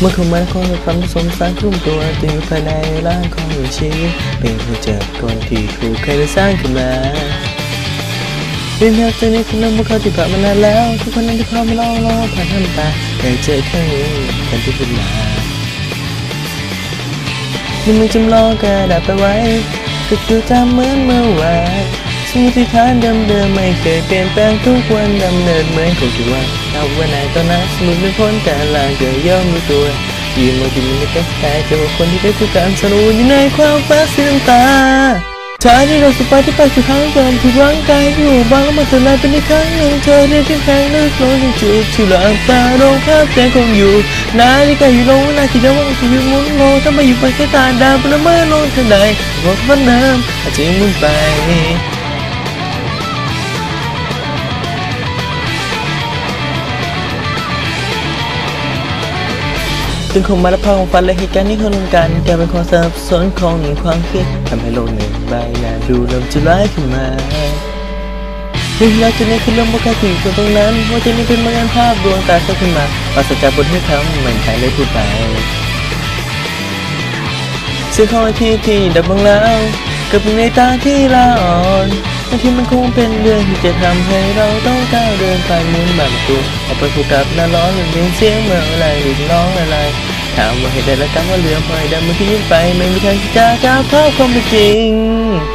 เมื่อคุณมาคงมีความสมสารคลุ่มตัวติดอยู่ภายในร่างของชีวิตเป็นผู้เจอคนที่ถูกใครได้สร้างขึ้นมาเรื่องราวจากนี้คุณนั้นพวกเขาที่ผ่านมานานแล้ว ทุกคนนั้นที่เข้ามาเล่าเล่าผ่านท่านตาแต่เจอแครั้งนี้กันที่ขึ้นมายังมีจำลองกระดาษไปไว้ก็คือจำเหมือนเมื่อวาน สมมติฐานเดิมๆไม่เคยเปลี่ยนแปลงทุกวันดำเนินเหมือนคงที่ว่าถ้าวันไหนตอนนั้นสมมติเป็นพ้นแต่ลาเกิดย่อมรู้ตัวยืนมองที่มันไม่แก้ไขเจอคนที่ได้คือการสนุอยู่ในความฟ้าสีน้ำตาชายที่เราสุดไปที่ไปสุดท้ายจนถูกร่างกายอยู่บางแล้วมันจะลายเป็นอีกครั้งหนึ่งเธอได้ที่แข็งลึกลงในจุดที่หลับตาลงภาพแต่คงอยู่นาฬิกาอยู่ลงนาทีเดียวว่าชีวิตมุนโลถ้ามาอยู่บนสายตาดาวประเมินลงเท่าใดบอกว่าน้ำอาจจะมุนไป จึงคงมาและพาของฝันและเหตุการณ์นี้เข้าลงกันกลายเป็นความสับสนของหนึ่งความคิดทำให้โลกหนึ่งใบหน้าดูเริ่มจะร้ายขึ้นมาเรื่องราวจะนี้คือเรื่องว่าแค่ถึงตรงนั้นว่าจะนี้เป็นมางานภาพดวงตาเข้าขึ้นมาปราศจากบนที่ทำเหมือนใครเลยพูดไปเสียงของไอที่ที่ดับบังแล้วกับในตาที่ละอ่อน บางทีมันคงเป็นเรื่องที่จะทำให้เราต้องก้าวเดินไปมุนแบบตัวเอาไปผูกกับหน้าร้อนหรือเสียงเมื่อไรหรือร้องอะไรถามว่าเหตุใดและกันว่าเรือพายดำมันที่ยิ่งไปไม่มีทางที่จะก้าวเข้าความเป็นจริง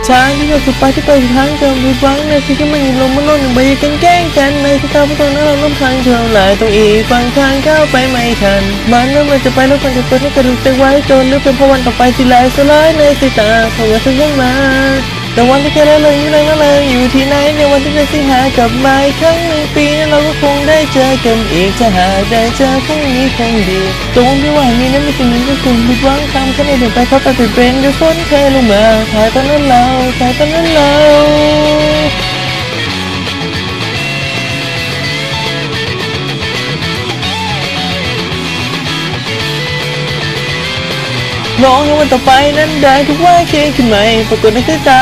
ชางที่เราสุดไปที่ไปสุดทางจำผิดหวังในที่ที่มันลงมันล่นไปกันแกล้งกันในที่ตาพวกตนนั้นเราล้มพังเท่าไหร่ต้องอีกฝั่งทางก้าวไปไม่ทันมันนั่นมันจะไปแล้วมันจะเปิดให้กระดูกจะไว้จนหรือเป็นเพราะวันต่อไปสิลายสลายในสายตาเพราะว่าถึงยังมา แต่วันที่แค่ละเลยอยู่เลยละเลยอยู่ที่ไหนในวันที่จะสิหากลับมาอีกครั้งหนึ่งปีนั้นเราก็คงได้เจอกันอีกถ้าหากได้เจอครั้งนี้คงดีตรงที่ว่ามีนั้นไม่สิ่งหนึ่งก็คุณผิดหวังคำแค่ในเดินไปเขาตัดสินเป็นด้วยฝนเทลงมาถ่ายตอนนั้นเราถ่ายตอนนั้นเรา ร้องให้วันต่อไปนั้นได้ทุกว่าเคขึ้นใหม่ปรากฏในสายตา